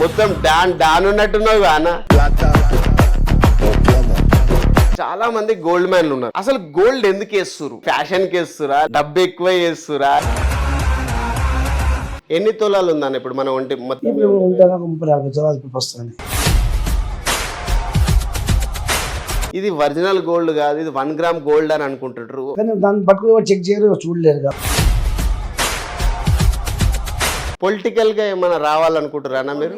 మొత్తం don don ఉన్నట్టున్నావు అన్న చాలా మంది గోల్డ్ మ్యాన్లు ఉన్నారు. అసలు గోల్డ్ ఎందుకు వేస్తురు ఫ్యాషన్కి వేస్తురా డబ్బు ఎక్కువ వేస్తురా ఎన్ని తులాలు ఉందన్న ఇప్పుడు మన ఒంటి వస్తుంది. ఇది ఒరిజినల్ గోల్డ్ కాదు ఇది వన్ గ్రామ్ గోల్డ్ అని అనుకుంటుంటారు కానీ దాన్ని పట్టుకుని చెక్ చేయరు చూడలేరు కదా పొలిటికల్గా ఏమైనా రావాలనుకుంటారా అన్న మీరు?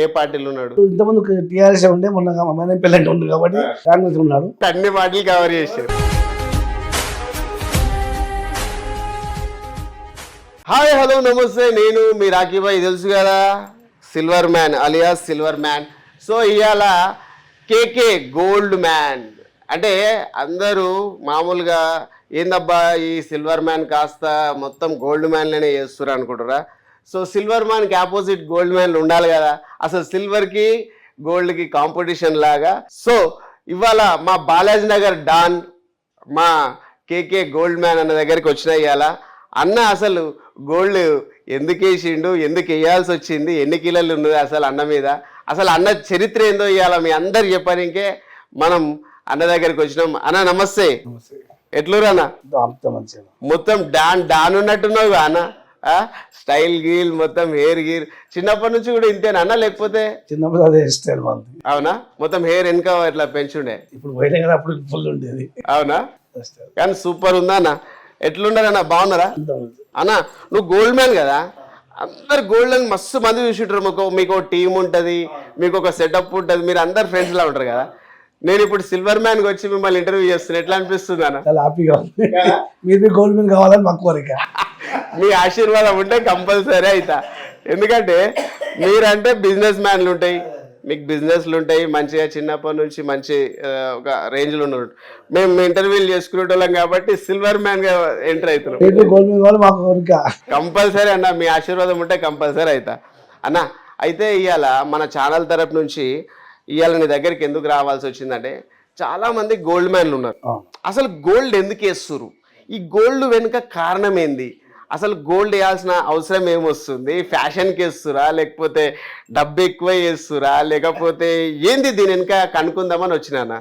ఏ పార్టీలో ఉన్నాడు? ఇంతమంది టీఆర్ఎస్ ఉండే మొన్న మన పిల్లలు ఉండు కాబట్టి కాంగ్రెస్ ఉన్నాడు. అన్ని పార్టీలు కవర్ చేశారు. హాయ్ హలో నమస్తే. నేను మీ రాఖీబాయ్ తెలుసు కదా? Silver man alias silver man so ఇవాళ కేకే గోల్డ్ మ్యాన్ అంటే అందరూ మామూలుగా ఏందబ్బా ఈ సిల్వర్ మ్యాన్ కాస్త మొత్తం గోల్డ్ మ్యాన్లోనే చేస్తారు అనుకుంటారా సో సిల్వర్ మ్యాన్కి ఆపోజిట్ గోల్డ్ మ్యాన్లు ఉండాలి కదా? అసలు సిల్వర్కి గోల్డ్కి కాంపిటీషన్ లాగా. సో ఇవాళ మా బాలాజీ నగర్ డాన్ మా కేకే గోల్డ్ మ్యాన్ అన్న దగ్గరికి వచ్చిన ఇవాళ అన్న అసలు గోల్డ్ ఎందుకు వేసిండు ఎందుకు వేయాల్సి వచ్చింది ఎన్ని కిలోలు ఉన్నది అసలు అన్న మీద? అసలు అన్న చరిత్ర ఏందో ఇవాళ మీ అందరు ఇంకే మనం అన్న దగ్గరికి వచ్చినాం. అన్న నమస్తే. నమస్తే. మంచిగా. మొత్తం డాన్ డాన్ ఉన్నట్టున్నావు అన్న? ఆ? స్టైల్ గీల్ మొత్తం హెయిర్ గీర్ చిన్నప్పటి నుంచి కూడా ఇంతేనా అన్న లేకపోతే? చిన్నప్పుడు అదే స్టైల్ అవునా? మొత్తం హెయిర్ వెనక ఇట్లా పెంచుండే? ఇప్పుడు పోయినా కదా అప్పుడు ఫుల్ ఉండేది. అవునా? కానీ సూపర్ ఉందా అన్న? ఎట్లున్నారన్న బాగున్నారా. అన్న నువ్వు గోల్డ్ మ్యాన్ కదా? అందరు గోల్డ్ అని మస్తు మంది చూసింటారు. మీకు మీకు టీం ఉంటుంది మీకు ఒక సెటప్ ఉంటుంది. మీరు అందరు ఫ్రెండ్స్ లా ఉంటారు కదా? నేను ఇప్పుడు సిల్వర్ మ్యాన్కి వచ్చి మిమ్మల్ని ఇంటర్వ్యూ చేస్తున్నా. ఎట్లా అనిపిస్తుంది అన్న చాలా హ్యాపీగా ఉంది. మీరు మీ గోల్డ్ మీద కావాలని మాకు కోరిక. మీ ఆశీర్వాదం ఉంటే కంపల్సరీ అవుతా ఎందుకంటే మీరంటే బిజినెస్ మ్యాన్లు ఉంటాయి. మీకు బిజినెస్లు ఉంటాయి. మంచిగా చిన్నప్పటి నుంచి మంచి ఒక రేంజ్లో ఉన్నారు మేము ఇంటర్వ్యూలు చేసుకునేటోళ్ళం కాబట్టి సిల్వర్ మ్యాన్గా ఎంటర్ అవుతున్నాం. మీ కంపల్సరీ అన్న మీ ఆశీర్వాదం ఉంటే కంపల్సరీ అవుతా అన్న అయితే ఇవాళ మన ఛానల్ తరపు నుంచి ఇవాళ నీ దగ్గరికి ఎందుకు రావాల్సి వచ్చిందంటే చాలా మంది గోల్డ్ మ్యాన్లు ఉన్నారు. అసలు గోల్డ్ ఎందుకు వేస్తురు ఈ గోల్డ్ వెనుక కారణం ఏంది? అసలు గోల్డ్ వేయాల్సిన అవసరం ఏమొస్తుంది? ఫ్యాషన్కి వేస్తురా లేకపోతే డబ్బు ఎక్కువ వేస్తురా లేకపోతే ఏంది దీని వెనుక కనుక్కుందామని వచ్చినానా?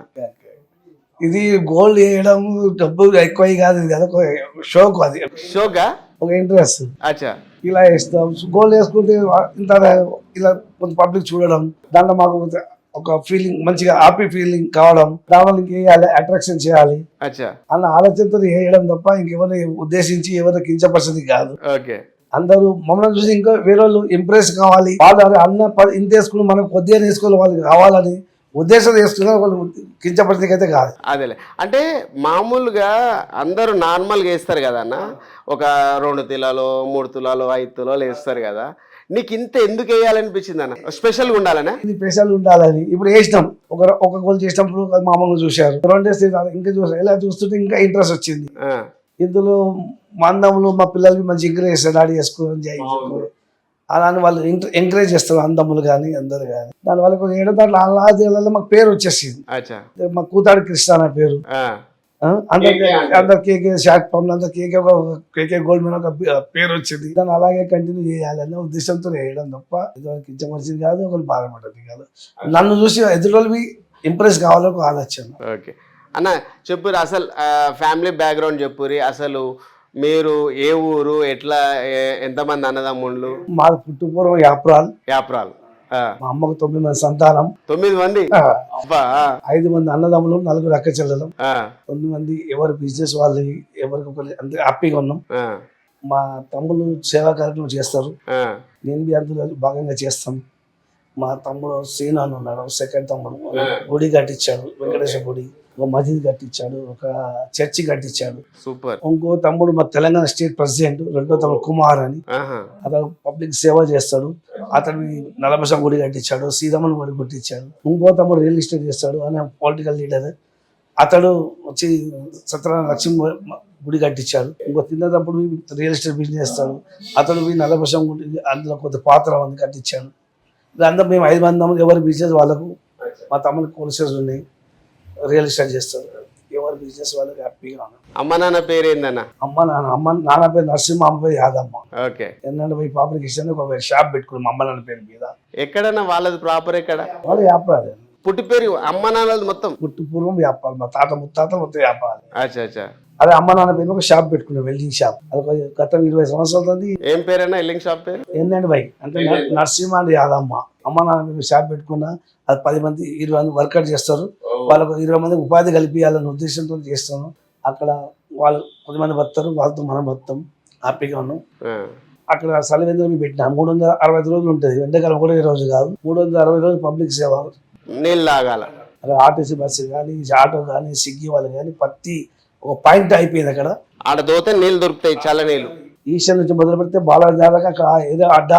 ఇది గోల్డ్ వేయడం డబ్బు ఎక్కువ కాదు. ఇది అదొక షోక్ అది. షోకా? ఒక ఇంట్రెస్ట్ అచ్చా. ఇలా వేస్తాం. గోల్డ్ వేసుకుంటే ఇంత ఇలా కొంత పబ్లిక్ చూడడం దాంట్లో మాకు ఒక- ఫీలింగ్ మంచిగా హ్యాపీ ఫీలింగ్ కావడం దానివల్ల ఇంకేయాలి అట్రాక్షన్ చేయాలి అచ్చా. అన్న ఆలోచనతో వేయడం తప్ప ఇంకెవరిని ఉద్దేశించి ఎవరిని కించపరిచేది కాదు. ఓకే. అందరూ మమ్మల్ని చూసి ఇంకా వేరే వాళ్ళు ఇంప్రెస్ కావాలి. వాళ్ళు అన్న ఇంత వేసుకుని మనం కొద్దిగా వేసుకోవాలి వాళ్ళకి కావాలని ఉద్దేశం వేసుకున్న వాళ్ళు కించపరిచేది అయితే కాదు. అదేలే. అంటే మామూలుగా అందరూ నార్మల్గా వేస్తారు కదా అన్న? ఒక రెండు తులాలు మూడు తులాలు ఐదు తులాలు వేస్తారు కదా? నీకు ఇంత ఎందుకు వేయాలనిపించింది అన్న? స్పెషల్గా ఉండాలనా? ఇది స్పెషల్ ఉండాలని. ఇప్పుడు వేసినాం. ఒక ఒక గోల్ చేసినప్పుడు మామూలుగా చూశారు. రెండు ఇంకా చూసారు ఇలా చూస్తుంటే ఇంకా ఇంట్రెస్ట్ వచ్చింది. ఇందులో మా అందములు మా పిల్లలకి మంచి ఎంకరేజ్ చేస్తారు. డాడీ చేసుకోవడం చేయించుకో అలా అని వాళ్ళు ఎంకరేజ్ చేస్తారు అందములు కానీ అందరు కానీ దానివల్ల కొంచెం ఏడో దాంట్లో అలా మాకు పేరు వచ్చేసింది. మా కూతాడు కృష్ణ అనే పేరు. అందరు కేకే షార్ట్ ఫామ్ అందరు కేకే కేకే గోల్డ్ మీద ఒక పేరు వచ్చింది. దాన్ని అలాగే కంటిన్యూ చేయాలనే ఉద్దేశంతో వేయడం తప్ప ఇదివరకు ఇచ్చమర్చింది కాదు ఒకరు బాధపడ్డది కాదు. నన్ను చూసి ఎదుటి ఇంప్రెస్ కావాలని ఒక ఆలోచన. ఓకే. అన్న చెప్పురి అసలు ఫ్యామిలీ బ్యాక్గ్రౌండ్ చెప్పురి అసలు మీరు ఏ ఊరు ఎట్లా ఎంతమంది అన్నదమ్ముళ్ళు? మా పుట్టుపూర్వం యాప్రాల్. యాప్రాలు. మా అమ్మకు తొమ్మిది మంది సంతానం. తొమ్మిది మంది? ఐదు మంది అన్నదమ్ములు నలుగురు అక్క చెల్లెలు. తొమ్మిది మంది ఎవరు బిజినెస్ వాళ్ళు ఎవరికి అంతే హ్యాపీగా ఉన్నాం. మా తమ్ముళ్ళు సేవా కార్యక్రమం చేస్తారు. నేను బి అందులో భాగంగా చేస్తాం. మా తమ్ముడు శ్రీను అని ఉన్నాడు సెకండ్ తమ్ముడు. గుడి కట్టించాడు వెంకటేశ్వర గుడి. ఒక మసీద్ కట్టించాడు ఒక చర్చి కట్టించాడు. సూపర్. ఇంకో తమ్ముడు మా తెలంగాణ స్టేట్ ప్రెసిడెంట్ రెండో తమ్ముడు కుమార్ అని. అతను పబ్లిక్ సేవ చేస్తాడు. అతను నలభసం గుడి కట్టించాడు సీతమ్మని గుడి కట్టించాడు. ఇంకో తమ్ముడు రియల్ ఎస్టేట్ చేస్తాడు అనే పొలిటికల్ లీడర్. అతడు వచ్చి సత్యనారాయణ లక్ష్మి గుడి కట్టించాడు. ఇంకో తిన్న తమ్ముడు రియల్ ఎస్టేట్ బిజినెస్ చేస్తాడు. అతడు పోయి నలభసం గుడి అందులో కొంత పాత్ర ఉంది కట్టించాడు. అందరం మేము ఐదు మంది. ఎవరి బిజినెస్ వాళ్ళకు మా తమ్ముడు కోర్సెస్ ఉన్నాయి. రియల్ ఎస్టేట్ చేస్తాడు ఎవరి బిజినెస్ వాళ్ళకి హ్యాపీగా ఉన్నారు. అమ్మ నాన్న పేరు ఏందన్న? అమ్మ నాన్న అమ్మ నాన్న పేరు నరసింహ అమ్మ పేరు యాదమ్మ. ఓకే. ఏంటంటే పోయి పాపకి ఇష్టం ఒక షాప్ పెట్టుకున్నాం అమ్మ నాన్న పేరు మీద. ఎక్కడన్నా వాళ్ళది ప్రాపర్ ఎక్కడ? వాళ్ళు వ్యాపారాలు. పుట్టి పేరు అమ్మ నాన్నది మొత్తం? పుట్టు పూర్వం వ్యాపారాలు మా తాత ముత్తాత మొత్తం వ్యాపారాలు. అచ్చా అచ్చా. అదే అమ్మ నాన్న పేరు ఒక షాప్ పెట్టుకున్నాం వెల్డింగ్ షాప్ అది ఒక గత ఇరవై సంవత్సరాల ఉంది ఏం పేరన్నా ఎల్లింగ్ షాప్ పేరు? ఏంటంటే బై అంటే నరసింహ అండ్ యాదమ్మ. అమ్మ నాన్న పేరు షాప్ పెట్టుకున్నా అది పది మంది ఇరవై మంది వర్కర్ చేస్తారు. వాళ్ళకు ఇరవై మంది ఉపాధి కల్పించాలనే ఉద్దేశంతో చేస్తాను. అక్కడ వాళ్ళు కొద్ది మంది బతారు వాళ్ళతో మనం బతాం హ్యాపీగా ఉన్నాం. అక్కడ సలవేంద్రం పెట్టిన మూడు వందల అరవై ఐదు రోజులు ఉంటుంది. ఎండాకాలం ఒకటే రోజు కాదు మూడు వందల అరవై రోజులు పబ్లిక్ సేవ. నీళ్ళు అక్కడ ఆర్టీసీ బస్సు కానీ ఆటో కానీ స్విగ్గీ వాళ్ళు కానీ ప్రతి ఒక పాయింట్ అయిపోయింది అక్కడ. ఆడ దోతే నీళ్ళు దొరుకుతాయి చల్ల నీళ్ళు. ఈశాన్ నుంచి మొదలు పెడితే బాలాజీ దాకా అక్కడ ఏదో అడ్డ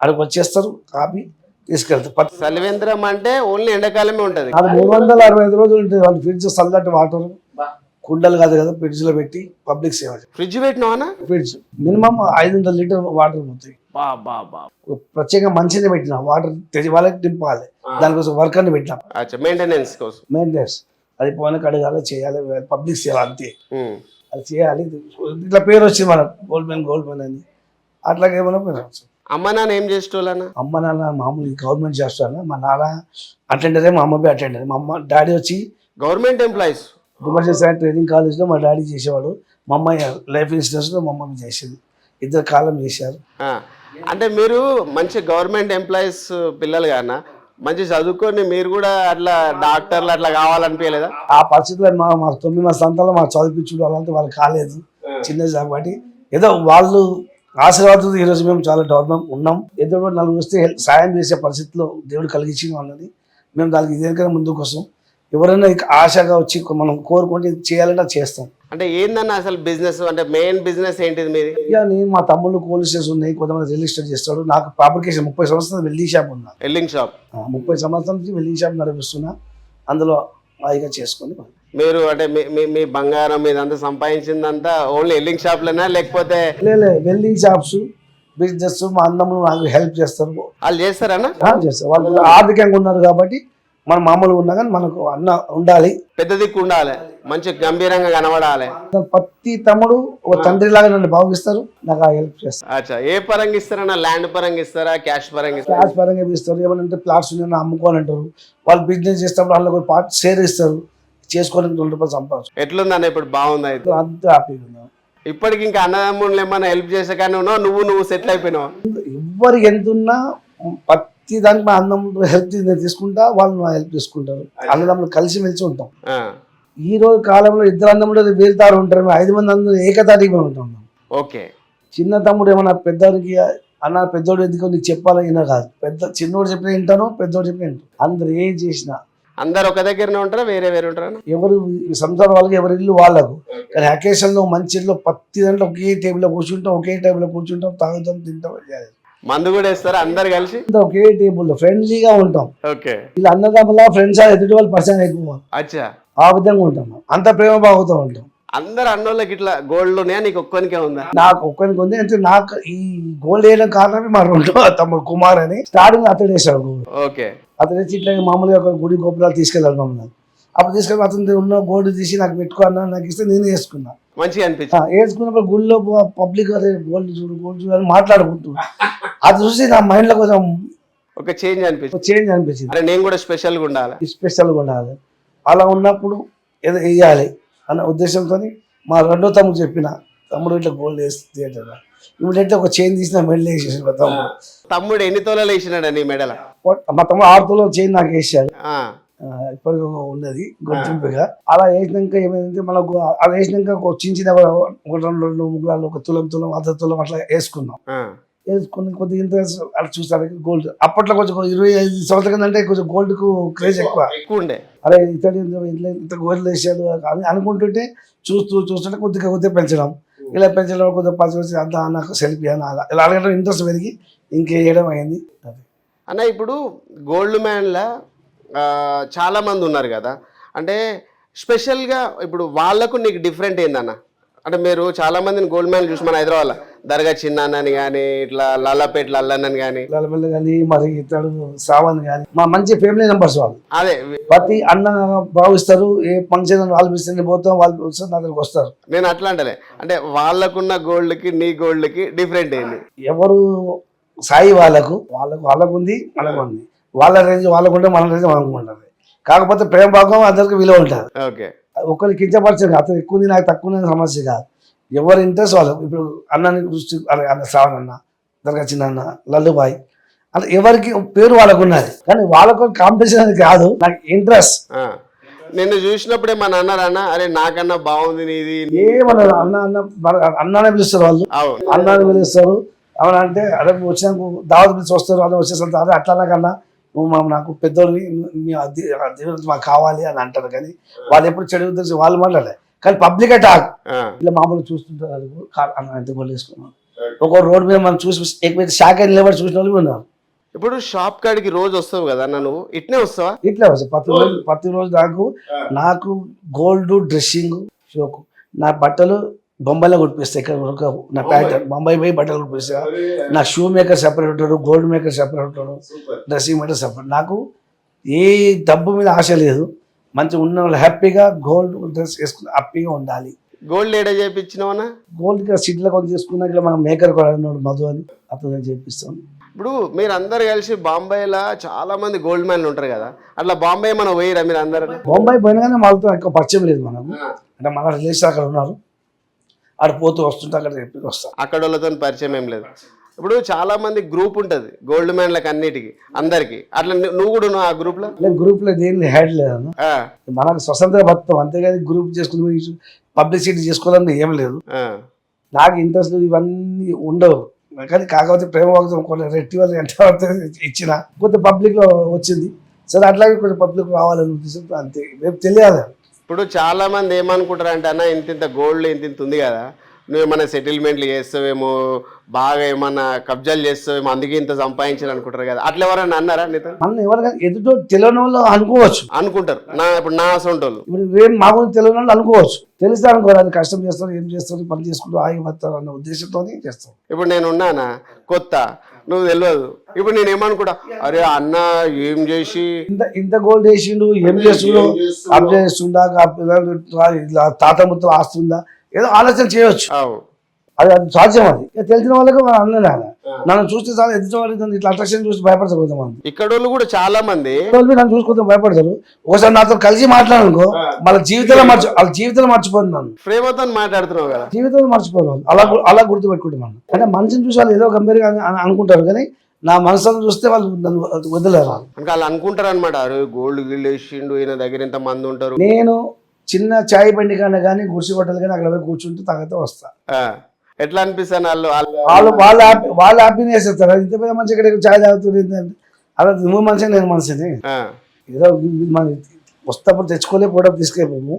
అక్కడికి వచ్చేస్తారు కాపీ తీసుకెళ్తారు. సలివేంద్రం అంటే ఓన్లీ ఎండాకాలమే ఉంటది. అది మూడు వందల అరవై ఐదు రోజులు ఉంటుంది వాళ్ళు ఫ్రిడ్జ్ చల్లటి వాటర్ కుండలు కాదు కదా ఫ్రిడ్జ్లో పెట్టి పబ్లిక్ సేవ ఫ్రిడ్జ్ పెట్టినావనా? ఫ్రిడ్జ్ మినిమం ఐదు వందల లీటర్ వాటర్ పోతాయి. ప్రత్యేకంగా మంచిగా పెట్టిన వాటర్ వాళ్ళకి నింపాలి దానికోసం వర్కర్ని పెట్టినాం. మెయింటెనెన్స్ కోసం. మెయింటెనెన్స్ అది పోయిన కడగాలి చేయాలి పబ్లిక్ సేవ అంతే. అది చేయాలి ఇట్లా పేరు వచ్చింది మన గోల్డ్ మెన్ గోల్డ్ మెన్ అని అట్లాగే వచ్చింది? అమ్మ నాన్న ఏం చేసేటోళ్ళన్నా? అమ్మ నాన్న మామూలు గవర్నమెంట్ చేస్తాను మా నాన్న అటెండరే మా అమ్మ అటెండర్ మా అమ్మ డాడీ వచ్చి గవర్నమెంట్ ఎంప్లాయీస్ సైన్స్ ట్రైనింగ్ కాలేజ్లో మా డాడీ చేసేవాడు. మా అమ్మాయి లైఫ్ ఇన్సూరెన్స్లో మా అమ్మ చేసేది. ఇద్దరు కాలం చేశారు. అంటే మీరు మంచి గవర్నమెంట్ ఎంప్లాయీస్ పిల్లలు కానా మంచి చదువుకొని మీరు కూడా అట్లా డాక్టర్లు అట్లా కావాలనిపించలేదా? ఆ పరిస్థితిలో మా మా తొమ్మిది మా సంతానం మాకు చదివించుడు అలాంటి వాళ్ళు కాలేదు. చిన్నది కాబట్టి. ఏదో వాళ్ళు ఆశీర్వాదం ఈరోజు మేము చాలా డెవలప్మెంట్ ఉన్నాం. ఏదో నలుగురు వస్తే సాయం చేసే పరిస్థితిలో దేవుడు కలిగించింది వాళ్ళని. మేము దానికి ఇదేకైనా ముందుకు వస్తాం. ఎవరైనా ఆశగా వచ్చి మనం కోరుకుంటే చేయాలంటే చేస్తాం. అంటే ఏందన్న అసలు బిజినెస్ అంటే మెయిన్ బిజినెస్ ఏంటిది మీది? ఇక నేను మా తమ్ముళ్ళు పోలీస్ స్టేషన్ ఉన్నాయి కొంతమంది రియల్ ఎస్టేట్ చేస్తాడు. నాకు ఫ్యాబ్రికేషన్ ముప్పై సంవత్సరాలు వెల్డింగ్ షాప్ ఉన్నా ఎల్లింగ్ షాప్ ఆ, ముప్పై సంవత్సరాల నుంచి వెల్డింగ్ షాప్ నడిపిస్తున్నా. అందులో హాయిగా చేసుకొని మీరు అంటే మీ- మీ మీ బంగారం మీదంతా సంపాదించిందంతా ఓన్లీ ఎల్లింగ్ షాప్లేనా లేకపోతే లేదు వెల్డింగ్ షాప్స్ బిజినెస్ మా అన్నములు నాకు హెల్ప్ చేస్తారు. వాళ్ళు చేస్తారన్నా? ఆ, చేస్తారు. వాళ్ళు ఆర్థికంగా ఉన్నారు కాబట్టి మన మామూలుగా ఉన్నా కానీ మనకు అన్న ఉండాలి. పెద్ద దిక్కు ఉండాలి. మంచి గంభీరంగా కనబడాలి. ప్రతి తమ్ముడు ఒక తండ్రి లాగా నన్ను భావిస్తారు నాకు హెల్ప్ చేస్తారు. ఏ పరంగా ఇస్తారన్నా? ల్యాండ్ పరంగా ఇస్తారా? క్యాష్ పరంగా క్యాష్ పరంగా ఇస్తారు. ఏమంటే ప్లాట్స్ నేను అమ్ముకోవాలంటారు వాళ్ళు బిజినెస్ చేసేటప్పుడు వాళ్ళకి పార్ట్ షేర్ ఇస్తారు. చేసుకోవడానికి రెండు రూపాయలు సంపాదించు ఎట్లుందన్న ఇప్పుడు బాగుంది అయితే అంత హ్యాపీగా ఉన్నాను ఇప్పటికి ఇంకా అన్నదమ్ముళ్ళు ఏమన్నా హెల్ప్ చేసే కానీ ఉన్నావు? నువ్వు నువ్వు సెటిల్ అయిపోయినావు? ఎవ్వరు ఎంత ఉన్నా దానికి మా అన్నం హెల్ప్ తీసుకుంటా వాళ్ళు నా హెల్ప్ తీసుకుంటారు అన్నదమ్ములు కలిసి మెలిసి ఉంటాం ఈ రోజు కాలంలో ఇద్దరు అన్నములు వేరుతారు ఉంటారు మేము ఐదు మంది అందరూ ఏకతాటికి మేము ఉంటాం. ఓకే. చిన్న తమ్ముడు ఏమన్నా పెద్దోడికి అన్న పెద్దోడు ఎందుకో నీకు చెప్పాలని ఈయన కాదు. పెద్ద చిన్నోడు చెప్పిన వింటాను పెద్దోడు చెప్పిన వింటాను. అందరు ఏం చేసినా. అందరు ఒక దగ్గరనే ఉంటారా వేరే వేరే ఉంటారా ఎవరు సంసారం వాళ్ళకి ఎవరి ఇల్లు వాళ్ళకు. కానీ అకేషన్లో మంచి ఇల్లు ప్రతి దాంట్లో ఒకే టేబుల్లో కూర్చుంటాం ఒకే టేబుల్లో కూర్చుంటాం తాగుతాం తింటాం. మందు కూడా వేస్తారా? అందరు కలిసి? ఒకే టేబుల్ ఫ్రెండ్లీగా ఉంటాం. ఓకే. వీళ్ళు అన్నదమ్ముల ఫ్రెండ్స్ ఎదుటి వాళ్ళు పరిచయం ఎక్కువ. అచ్చా. ఆ విధంగా ఉంటాం అంత ప్రేమ బాగుతూ ఉంటాం. అందరు అన్నోళ్ళకి ఇట్లా గోల్డ్ ఉన్నాయా నీకు ఒక్కనికే ఉందా? నాకు ఒక్కరికి ఉంది. అంటే నాకు ఈ గోల్డ్ వేయడం కారణమే మా రెండో తమ్ముడు కుమార్ అని. స్టార్టింగ్ అతడు వేసాడు ఓకే. అతను వచ్చి ఇట్లా మామూలుగా ఒక గుడి గోపురాలు తీసుకెళ్ళాలి మమ్మల్ని. అప్పుడు తీసుకెళ్ళి అతను ఉన్న గోల్డ్ తీసి నాకు పెట్టుకో అన్నా నాకు ఇస్తే నేను వేసుకున్నా. మంచిగా అనిపించింది. వేసుకున్నప్పుడు గుడిలో పబ్లిక్ అదే గోల్డ్ చూడు గోల్డ్ చూడు అని మాట్లాడుకుంటున్నా అది చూసి నా మైండ్లో కొంచెం ఒక చేంజ్ అనిపించింది. చేంజ్ అనిపించింది. అరే నేను కూడా స్పెషల్గా ఉండాలి? స్పెషల్గా ఉండాలి. అలా ఉన్నప్పుడు ఏదో వేయాలి అన్న ఉద్దేశంతో మా రెండో తమ్ముడు చెప్పిన తమ్ముడు ఇట్లా గోల్డ్ వేస్తుంది అంటే ఇమీడియట్లీ ఒక చైన్ తీసిన మెడల్ వేసేసి మా తమ్ముడు. తమ్ముడు ఎన్ని తోలలు వేసినాడా నీ మెడల? మా తమ్ముడు ఆరుతోలో చైన్ నాకు వేసాడు. ఇప్పటికి ఉన్నది గుర్తింపుగా. అలా వేసినాక ఏమైందంటే మనకు అలా వేసినాక ఒక చిన్న చిన్న ఒక రెండు రెండు ఒక తులం తులం అర్ధ తులం అట్లా వేసుకున్నాం. వేసుకుని కొద్దిగా ఇంత అలా చూస్తారు గోల్డ్ అప్పట్లో కొంచెం ఇరవై ఐదు సంవత్సరాల కింద అంటే కొంచెం గోల్డ్కు క్రేజ్ ఎక్కువ. ఎక్కువ ఉండే అరే ఇతడు ఇంత ఇంత ఇంత గోల్డ్ వేసాడు అని అనుకుంటుంటే చూస్తూ చూస్తుంటే కొద్దిగా కొద్దిగా పెంచడం. ఇలా పెంచడం కొద్దిగా పది వచ్చి అంతా నాకు సెల్ఫీ అని ఇలా అడగడం ఇంట్రెస్ట్ పెరిగి ఇంకేయడం అయింది. అది అన్న ఇప్పుడు గోల్డ్ మ్యాన్లా ఆ, చాలా మంది ఉన్నారు కదా. అంటే స్పెషల్గా ఇప్పుడు వాళ్ళకు నీకు డిఫరెంట్ ఏందన్న? అంటే మీరు చాలా మందిని గోల్డ్ మ్యాన్ చూసి మన హైదరాబాద్ దర్గా చిన్న అన్నని కానీ ఇట్లా లల్లపేట్ల అల్లన్నని కానీ లలబెల్ల కానీ మరి ఇతడు శ్రావణ్ కానీ మా మంచి ఫ్యామిలీ మెంబర్స్ వాళ్ళు. అదే. ప్రతి అన్న భావిస్తారు ఏ ఫంక్షన్ వాళ్ళు పిలిస్తే పోతాం వాళ్ళు నా దగ్గరికి వస్తారు. నేను అట్లా అంటలే. అంటే వాళ్ళకున్న గోల్డ్కి నీ గోల్డ్కి డిఫరెంట్ ఏంది? ఎవరు సాయి వాళ్ళకు వాళ్ళకు వాళ్ళకు ఉంది మనకు ఉంది. వాళ్ళ రేంజ్ వాళ్ళకు ఉంటే మన రేంజ్ మనకు ఉంటుంది కాకపోతే ప్రేమ భాగం అందరికి విలువ ఉంటుంది. ఓకే. ఒకరికి కించపరచదు అతను ఎక్కువ ఉంది నాకు తక్కువ సమస్య కాదు. ఎవరి ఇంట్రెస్ట్ వాళ్ళు ఇప్పుడు అన్నని దృష్టి అన్న శ్రావణ్ అన్న దర్గా చిన్న అన్న లల్లుబాయ్ అలా ఎవరికి పేరు వాళ్ళకు ఉన్నది కానీ వాళ్ళకు కాంపిటీషన్ అది కాదు నాకు ఇంట్రెస్ట్. నిన్ను చూసినప్పుడే మన అన్నారు అన్న అరే నాకన్నా బాగుంది నీది. ఏమన్నా అన్న అన్న అన్ననే పిలుస్తారు వాళ్ళు. అన్నాన్ని పిలుస్తారు. అవునా అంటే అరే వచ్చినాక దావత్ పిలిచి వస్తారు అని వచ్చేసరికి అదే అట్లా కన్నా నువ్వు మా నాకు గురించి మాకు కావాలి అని అంటారు కానీ వాళ్ళు ఎప్పుడు చెడు ఉద్దేశం వాళ్ళు మాట్లాడలే. కానీ పబ్లిక్ టాక్. ఆ. ఇలా మామూలుగా చూస్తుంటారు అది కూడా కా- అన్న ఎంత గోల్ వేసుకున్నాం ఒక రోడ్ మీద మనం చూసి ఎక్కువ షాక్ అయిన నిలబడి చూసిన వాళ్ళు ఉన్నారు. ఇప్పుడు షాప్ కాడికి రోజు వస్తావు కదా అన్న నువ్వు? ఇట్నే వస్తావా? ఇట్లా వస్తాయి. ప్రతి రోజు ప్రతి రోజు నాకు నాకు గోల్డ్ డ్రెస్సింగ్ షోకు. నా బట్టలు బొంబాయిలో కుట్టిపిస్తాయి ఇక్కడ ఒక నా ప్యాంట్ బొంబాయి పోయి బట్టలు కుట్టిపిస్తా. నా షూ మేకర్ సెపరేట్ ఉంటాడు గోల్డ్ మేకర్ సెపరేట్ ఉంటాడు డ్రెస్సింగ్ మేకర్ సెపరేట్ నాకు ఏ డబ్బు మీద ఆశ లేదు. మంచిగా ఉన్న వాళ్ళు హ్యాపీగా గోల్డ్ డ్రెస్ వేసుకుని హ్యాపీగా ఉండాలి. గోల్డ్ ఏడా చేయించినావన్నా గోల్డ్గా సిటీలో కొంచెం చేసుకున్నా ఇలా మనం మేకర్ కూడా ఉన్నాడు మధు అని. అతను చేపిస్తాం. ఇప్పుడు మీరు అందరు కలిసి బాంబేలో చాలా మంది గోల్డ్ మ్యాన్లు ఉంటారు కదా. అట్లా బాంబే మనం పోయిరా మీరు అందరు బొంబాయి పోయినా కానీ వాళ్ళతో ఎక్కువ పరిచయం లేదు మనం అంటే మన రిలేషన్ అక్కడ ఉన్నారు. ఆడ పోతూ వస్తుంటే అక్కడ చెప్పి వస్తాం. అక్కడ వాళ్ళతో పరిచయం ఏం లేదు. ఇప్పుడు చాలా మంది గ్రూప్ ఉంటుంది గోల్డ్ మ్యాన్లకు అన్నిటికి అందరికి. అట్లా నువ్వు కూడా ఉన్నావు ఆ గ్రూప్లో? నేను గ్రూప్లో దేన్ని హ్యాడ్ ఆ, మనకు స్వతంత్ర బతుకం అంతేగాని గ్రూప్ చేసుకుని పబ్లిసిటీ చేసుకోవాలని ఏం లేదు. నాకు ఇంట్రెస్ట్ ఇవన్నీ ఉండవు. కానీ కాకపోతే ప్రేమ భక్తం కొన్ని రెట్టి వాళ్ళు ఎంత ఇచ్చిన కొంత పబ్లిక్లో వచ్చింది. సరే అట్లాగే కొంచెం పబ్లిక్ రావాలని ఉద్దేశంతో అంతే. రేపు తెలియాలి. ఇప్పుడు చాలా మంది ఏమనుకుంటారు అంటే అన్న ఇంత ఇంత గోల్డ్ ఇంత ఇంత ఉంది కదా. నువ్వు ఏమైనా సెటిల్మెంట్లు చేస్తావేమో బాగా ఏమన్నా కబ్జాలు చేస్తావేమో అందుకే ఇంత సంపాదించాలి అనుకుంటారు కదా. అట్లా ఎవరైనా అన్నారా నీతో? ఎవరికైనా ఎదుటో తెలియని వాళ్ళు అనుకోవచ్చు. అనుకుంటారు. నా ఇప్పుడు నా ఇప్పుడు ఏం మా గురించి తెలియని వాళ్ళు అనుకోవచ్చు. తెలిస్తే అనుకోరు అది కష్టం చేస్తారు ఏం చేస్తారు పని చేసుకుంటూ ఆగి వస్తారు అన్న ఉద్దేశంతోనే చేస్తాం ఇప్పుడు నేను ఉన్నానా? కొత్త. నువ్వు తెలియదు ఇప్పుడు నేను ఏమనుకుంటా? అరే అన్న ఏం చేసి? ఇంత ఇంత గోల్డ్ వేసిండు ఏం చేస్తుండో అప్లై చేస్తుందా ఇట్లా తాత ముత్తలు ఆస్తుందా? ఏదో ఆలోచన చేయొచ్చు. అవు అది అది సాధ్యం అది. తెలిసిన వాళ్ళకి మనం అన్నదాన్ని నన్ను చూస్తే చాలా ఎదుటి నన్ను ఇట్లా అట్రాక్షన్ చూసి భయపడతారు కొంతమంది. ఇక్కడ వాళ్ళు కూడా చాలా మంది వాళ్ళు నన్ను చూసుకుంటే భయపడతారు. ఒకసారి నాతో కలిసి మాట్లాడనుకో వాళ్ళ జీవితంలో మర్చి వాళ్ళ జీవితంలో మర్చిపోరు నన్ను. ప్రేమతో మాట్లాడుతున్నావు కదా. జీవితంలో మర్చిపోరు వాళ్ళు అలా అలా గుర్తుపెట్టుకుంటున్నాను అంటే మనిషిని చూసి వాళ్ళు ఏదో గంభీరంగా అని- అని అనుకుంటారు కానీ నా మనసును చూస్తే వాళ్ళు నన్ను వదిలేరు వాళ్ళు. వాళ్ళు అనుకుంటారు అనమాట గోల్డ్ గిల్డ్ వేసిండు ఈయన దగ్గర ఇంత మంది ఉంటారు. నేను చిన్న చాయ్ బండి కన్నా కానీ గుడిసి హోటల్ కానీ అక్కడ పోయి కూర్చుంటే తాగితే వస్తా. ఎట్లా అనిపిస్తాను వాళ్ళు? వాళ్ళు వాళ్ళు వాళ్ళ హ్యాపీ వాళ్ళ హ్యాపీనెస్ ఇస్తారు ఇంత పెద్ద మనిషి ఇక్కడ చాయ్ తాగుతుంది అలా నువ్వు మనిషి నేను మనిషిని. ఏదో మన వస్తప్పుడు తెచ్చుకోలేకపోవడం తీసుకెళ్ళిపోము.